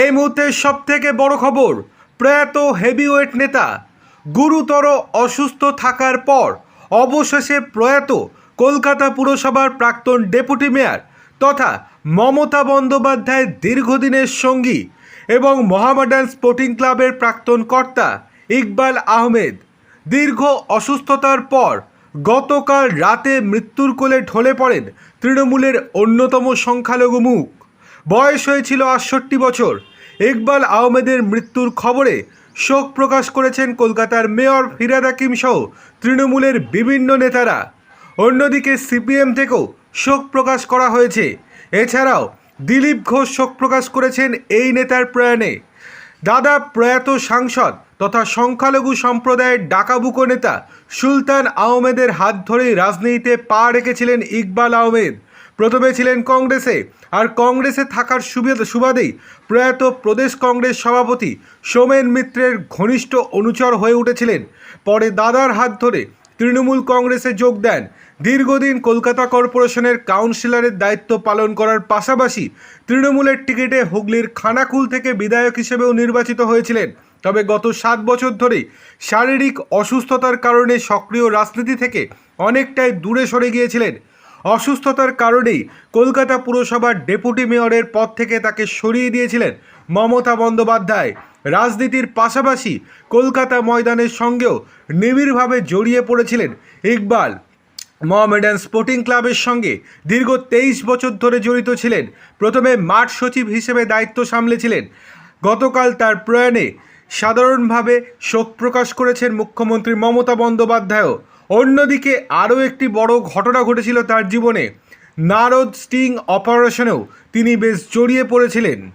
এই মুহূর্তে সব থেকে বড় খবর, প্রয়াত হেভিওয়েট নেতা গুরুতর অসুস্থ থাকার পর অবশেষে প্রয়াত কলকাতা পুরসভার প্রাক্তন ডেপুটি মেয়র তথা মমতা বন্দ্যোপাধ্যায়ের দীর্ঘদিনের সঙ্গী এবং মোহামেডান স্পোর্টিং ক্লাবের প্রাক্তন কর্তা ইকবাল আহমেদ দীর্ঘ অসুস্থতার পর গতকাল রাতে মৃত্যুর কোলে ঢলে পড়েন তৃণমূলের অন্যতম সংখ্যালঘু মুখ। বয়স হয়েছিল আটষট্টি বছর। ইকবাল আহমেদের মৃত্যুর খবরে শোক প্রকাশ করেছেন কলকাতার মেয়র ফিরাদ হাকিম সহ তৃণমূলের বিভিন্ন নেতারা। অন্যদিকে সিপিএম থেকেও শোক প্রকাশ করা হয়েছে। এছাড়াও দিলীপ ঘোষ শোক প্রকাশ করেছেন এই নেতার প্রয়াণে। দাদা প্রয়াত সাংসদ তথা সংখ্যালঘু সম্প্রদায়ের ডাকাবুকো নেতা সুলতান আহমেদের হাত ধরেই রাজনীতিতে পা রেখেছিলেন ইকবাল আহমেদ। প্রথমে ছিলেন কংগ্রেসে, আর কংগ্রেসে থাকার সুবিধা, সুবাদেই প্রয়াত প্রদেশ কংগ্রেস সভাপতি সোমেন মিত্রের ঘনিষ্ঠ অনুচর হয়ে উঠেছিলেন। পরে দাদার হাত ধরে তৃণমূল কংগ্রেসে যোগ দেন। দীর্ঘদিন কলকাতা কর্পোরেশনের কাউন্সিলরের দায়িত্ব পালন করার পাশাপাশি তৃণমূলের টিকিটে হুগলির খানাকুল থেকে বিধায়ক হিসেবেও নির্বাচিত হয়েছিলেন। তবে গত সাত বছর ধরে শারীরিক অসুস্থতার কারণে সক্রিয় রাজনীতি থেকে অনেকটাই দূরে সরে গিয়েছিলেন। অসুস্থতার কারণেই কলকাতা পুরসভার ডেপুটি মেয়রের পদ থেকে তাকে সরিয়ে দিয়েছিলেন মমতা বন্দ্যোপাধ্যায়। রাজনীতির পাশাপাশি কলকাতা ময়দানের সঙ্গেও নিবিড়ভাবে জড়িয়ে পড়েছিলেন ইকবাল। মোহামেডান স্পোর্টিং ক্লাবের সঙ্গে দীর্ঘ তেইশ বছর ধরে জড়িত ছিলেন। প্রথমে মাঠ সচিব হিসেবে দায়িত্ব সামলেছিলেন। গতকাল তার প্রয়াণে সাধারণভাবে শোক প্রকাশ করেছেন মুখ্যমন্ত্রী মমতা বন্দ্যোপাধ্যায়ও। অন্যদিকে আরও একটি বড় ঘটনা ঘটেছিল তার জীবনে। নারদ স্টিং অপারেশনেও তিনি বেশ জড়িয়ে পড়েছিলেন।